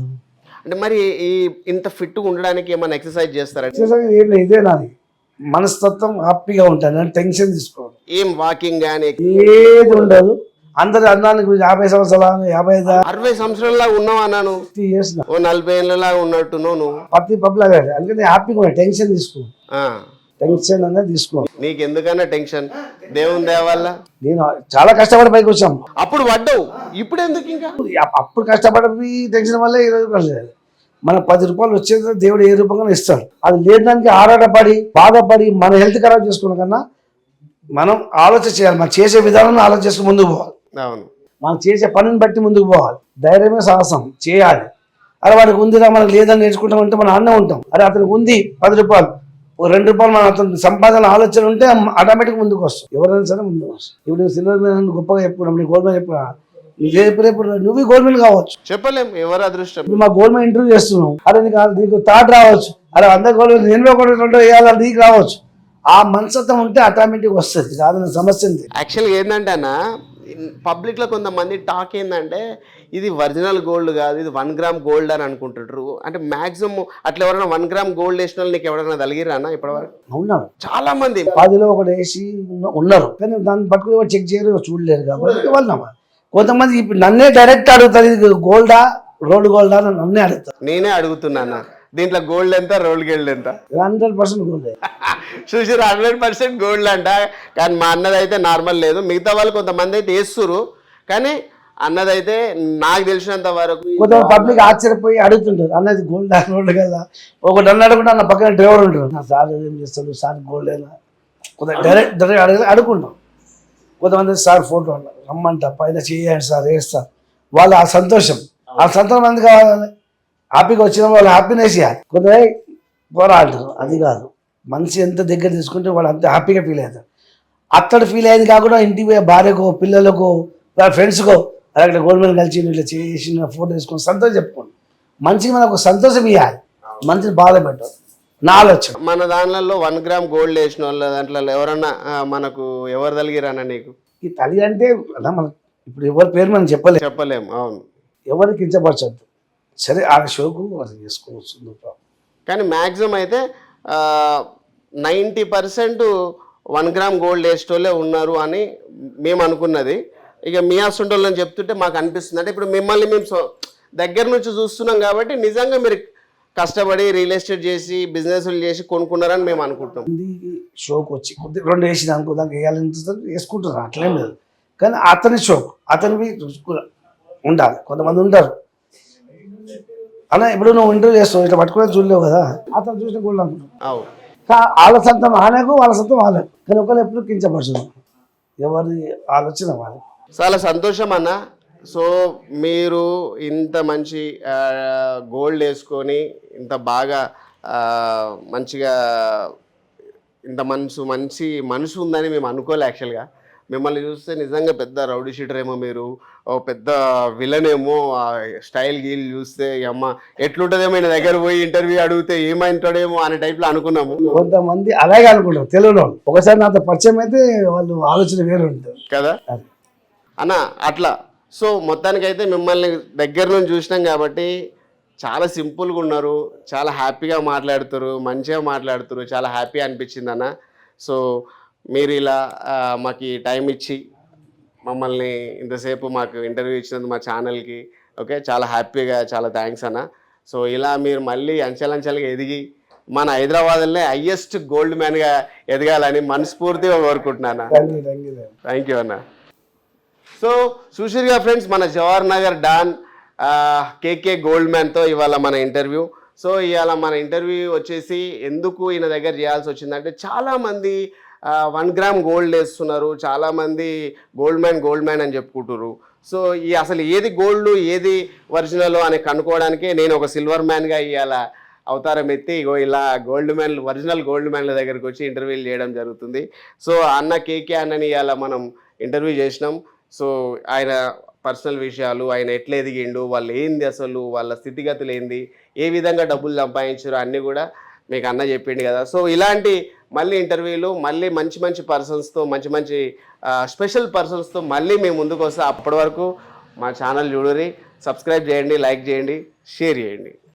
అంటే మరి ఈ ఇంత ఫిట్గా ఉండడానికి ఏమైనా ఎక్సర్సైజ్ చేస్తారా? చేసాక ఏం లేదు ఇదే నాది. మనస్తత్వం హ్యాపీగా ఉంటాను నేను టెన్షన్ తీసుకోను ఏం వాకింగ్ కానీ? ఏది ఉండదు. అందరు అన్నానికి యాభై సంవత్సరాలు యాభై అరవై సంవత్సరాల ఉన్నావు అన్నాను ఓ నలభై ఏళ్ళలా ఉన్నట్టున్నావు నువ్వు ప్రతి పబ్బులు అదే అందుకని హ్యాపీగా ఉన్నా టెన్షన్ తీసుకో. ఆ. టెన్షన్ అనేది తీసుకో. నీకు ఎందుకన్నా టెన్షన్? దేవుని దేవల్ల నేను చాలా కష్టపడి పైకి వచ్చాం. అప్పుడు పడ్డావు. ఇప్పుడు ఎందుకు ఇంకా? అప్పుడు కష్టపడి టెన్షన్ వల్ల ఈ రోజు పడలేదు. మన పది రూపాయలు వచ్చేది దేవుడు ఏ రూపంగా ఇస్తాడు. అది లేదానికి ఆరాటపడి బాధపడి మన హెల్త్ ఖరాబ్ చేసుకున్న కన్నా మనం ఆలోచన చేయాలి. మనం చేసే విధానం ఆలోచన చేసుకుని ముందుకు పోవాలి. అవును. మనం చేసే పనిని బట్టి ముందుకు పోవాలి. ధైర్యమే సాహసం. చేయాలి. అరే వాడికి ఉందిరా మనకు లేదని నేర్చుకుంటామంటే మనం అన్నే ఉంటాం. అరే అతనికి ఉంది పది రూపాయలు. ఓ రెండు రూపాయలు మన అతను సంపాదన ఆలోచన ఉంటే ఆటోమేటిక్ ముందుకు వస్తాం. ఎవరైనా సరే ముందుకు వస్తాం. ఇప్పుడు సిల్వర్ మీద గొప్పగా చెప్పుకున్నాం నీ గోల్డ్ మీద చెప్పుకున్నా రేపు రేపు నువ్వు గోల్డ్ మీద కావచ్చు. చెప్పలేం ఎవరు అదృష్టం? మా గోల్డ్ మీద ఇంటర్వ్యూ చేస్తున్నావు. అరే నీకు నీకు థాట్ రావచ్చు. అరే అందరు గోల్డ్ మీద నేను ఒకటి వేయాలి నీకు రావచ్చు. ఆ మనస్తత్వం ఉంటే ఆటోమేటిక్ వస్తుంది. కాదు సమస్య యాక్చువల్గా ఏంటంటే అన్న పబ్లిక్లో కొంతమంది టాక్ ఏంటంటే ఇది ఒరిజినల్ గోల్డ్ కాదు ఇది వన్ గ్రామ్ గోల్డ్ అని అనుకుంటుంటారు అంటే మాక్సిమం అట్లా ఎవరైనా వన్ గ్రామ్ గోల్డ్ వేసిన వాళ్ళు నీకు ఎవరైనా తలిగిరా అన్న ఇప్పటివరకు? ఉన్నాడు చాలా మంది పదిలో ఒకటి వేసి ఉన్న- ఉన్నారు. కానీ దాన్ని పట్టుకుని చెక్ చేయరు చూడలేరు కాబట్టి వాళ్ళు. కొంతమంది ఇప్పుడు నన్నే డైరెక్ట్ అడుగుతారు ఇది గోల్డా రోడ్ గోల్డా అని నన్నే అడుగుతారు. నేనే అడుగుతున్నా అన్న. దీంట్లో గోల్డ్ ఎంత రోల్డ్ గోల్డ్ ఎంత? Hundred percent gold. చూసారు హండ్రెడ్ పర్సెంట్ గోల్డ్ అంట. కానీ మా అన్నది అయితే నార్మల్ లేదు. మిగతా వాళ్ళు కొంతమంది అయితే వేస్తురు కానీ అన్నదైతే నాకు తెలిసినంత వరకు కొంతమంది పబ్లిక్ ఆశ్చర్యపోయి అడుగుతుంటారు అన్నది గోల్డ్ గోల్డ్ కదా? ఒకటి నన్ను అడుగుంటే అన్న పక్కన డ్రైవర్ ఉంటారు నా సార్ ఏం చేస్తాడు? సార్ గోల్డ్ అయినా కొంత డైరెక్ట్ డైరెక్ట్ అడగ అడుగుంటాం కొంతమంది సార్ ఫోటో రమ్మంట పైన చేయండి సార్ వేస్తారు వాళ్ళు ఆ సంతోషం. ఆ సంతోషం ఎందుకు కావాలి హ్యాపీగా వచ్చిన వాళ్ళు హ్యాపీనెస్ ఇవ్వాలి కొందరు పోరాడతారు అది కాదు. మనిషి ఎంత దగ్గర తీసుకుంటే వాళ్ళు అంత హ్యాపీగా ఫీల్ అవుతారు. అత్తడు ఫీల్ అయ్యేది కాకుండా ఇంటికి పోయే భార్యకో పిల్లలకో వాళ్ళ ఫ్రెండ్స్కో అక్కడ మెడల్ కలిసి ఇట్లా చేసిన ఫోటో తీసుకొని సంతోషం చెప్పుకోండి. మనిషికి మనకు సంతోషం ఇవ్వాలి మనిషిని బాధ నా ఆలోచన. మన దానిలలో వన్ గ్రామ్ గోల్డ్ వేసిన వాళ్ళ దాంట్లో ఎవరన్నా మనకు ఎవరు తలిగిరానా నీకు? ఈ తల్లి అంటే అలా మన ఇప్పుడు ఎవరి పేరు మనం చెప్పలేము చెప్పలేం అవును. ఎవరికి కించపరచద్దు. సరే ఆ షోకు అది చేసుకోవచ్చు. కానీ మ్యాక్సిమం అయితే ninety percent one gram gold వేసేటోళ్ళే ఉన్నారు అని మేము అనుకున్నది. ఇక మీ అసంటోళ్ళని చెప్తుంటే మాకు అనిపిస్తుంది. అంటే ఇప్పుడు మిమ్మల్ని మేము దగ్గర నుంచి చూస్తున్నాం కాబట్టి నిజంగా మీరు కష్టపడి రియల్ ఎస్టేట్ చేసి బిజినెస్లు చేసి కొనుక్కున్నారని మేము అనుకుంటాం మంది షోకి వచ్చి కొద్ది రెండు వేసిన అనుకో దానికి వేయాలని వేసుకుంటారు అట్లేం లేదు. కానీ అతని షోక్ అతనివి ఉండాలి కొంతమంది ఉంటారు. అలా ఇప్పుడు నువ్వు ఇంటర్వ్యూ చేస్తావు ఇట్లా పట్టుకునే చూడలేవు కదా. అతను చూసిన గోల్డ్ అనుకుంటావు అవు కా- వాళ్ళ సొంతం ఆనకు వాళ్ళ సొంతం వాళ్ళకు కానీ ఒకళ్ళు ఎప్పుడు కించపరచదు ఎవరి ఆలోచన వాళ్ళకి చాలా సంతోషం అన్న సో మీరు ఇంత మంచి గోల్డ్ వేసుకొని ఇంత బాగా మంచిగా ఇంత మనసు మంచి మనసు ఉందని మేము అనుకోలే యాక్చువల్గా మిమ్మల్ని చూస్తే నిజంగా పెద్ద రౌడీ షీటర్ ఏమో మీరు ఓ పెద్ద విలన్ ఏమో ఆ స్టైల్ గీల్ చూస్తే అమ్మ ఎట్లుంటుందేమో ఈయన దగ్గర పోయి ఇంటర్వ్యూ అడిగితే ఏమంటాడేమో అనే టైప్లో అనుకున్నాము. కొంతమంది అలాగే అనుకుంటారు వాళ్ళు. ఒకసారి నాతో పరిచయం అయితే వాళ్ళు ఆలోచన వేరు ఉంటుంది కదా. అన్న అట్లా సో మొత్తానికైతే మిమ్మల్ని దగ్గర నుంచి చూసినాం కాబట్టి చాలా సింపుల్గా ఉన్నారు చాలా హ్యాపీగా మాట్లాడుతారు మంచిగా మాట్లాడుతారు చాలా హ్యాపీ అనిపించింది అన్న. సో మీరు ఇలా మాకు టైం ఇచ్చి మమ్మల్ని ఇంతసేపు మాకు ఇంటర్వ్యూ ఇచ్చినందుకు మా ఛానల్కి ఓకే? చాలా హ్యాపీగా చాలా థ్యాంక్స్ అన్న. సో ఇలా మీరు మళ్ళీ అంచెలంచెలుగా ఎదిగి మన హైదరాబాద్లోనే హయ్యెస్ట్ గోల్డ్ మ్యాన్గా ఎదగాలని మనస్ఫూర్తిగా కోరుకుంటున్నాను థ్యాంక్ యూ అన్న. సో చూసిరుగా ఫ్రెండ్స్ మన Jawahar Nagar don KK gold మ్యాన్తో ఇవాళ మన ఇంటర్వ్యూ. సో ఇవాళ మన ఇంటర్వ్యూ వచ్చేసి ఎందుకు ఈయన దగ్గర చేయాల్సి వచ్చిందంటే చాలామంది వన్ గ్రామ్ గోల్డ్ వేస్తున్నారు. చాలామంది గోల్డ్ మ్యాన్ గోల్డ్ మ్యాన్ అని చెప్పుకుంటున్నారు సో ఈ అసలు ఏది గోల్డ్ ఏది ఒరిజినల్ అని కనుక్కోవడానికే నేను ఒక సిల్వర్ మ్యాన్గా ఇవాళ అవతారం ఎత్తి ఇగో ఇలా గోల్డ్ మ్యాన్ ఒరిజినల్ గోల్డ్ మ్యాన్ల దగ్గరికి వచ్చి ఇంటర్వ్యూలు చేయడం జరుగుతుంది. సో అన్న కేకే అన్నని ఇవాళ మనం ఇంటర్వ్యూ చేసినాం. సో ఆయన పర్సనల్ విషయాలు ఆయన ఎట్లా ఎదిగిండు వాళ్ళు ఏంది అసలు వాళ్ళ స్థితిగతులు ఏంది ఏ విధంగా డబ్బులు సంపాదించారు అన్నీ కూడా మీకు అన్న చెప్పిండు కదా. సో ఇలాంటి మళ్ళీ ఇంటర్వ్యూలు మళ్ళీ మంచి మంచి పర్సన్స్తో మంచి మంచి స్పెషల్ పర్సన్స్తో మళ్ళీ మేము ముందుకు వస్తాం. అప్పటి వరకు మా ఛానల్ చూడరి సబ్స్క్రైబ్ చేయండి లైక్ చేయండి షేర్ చేయండి.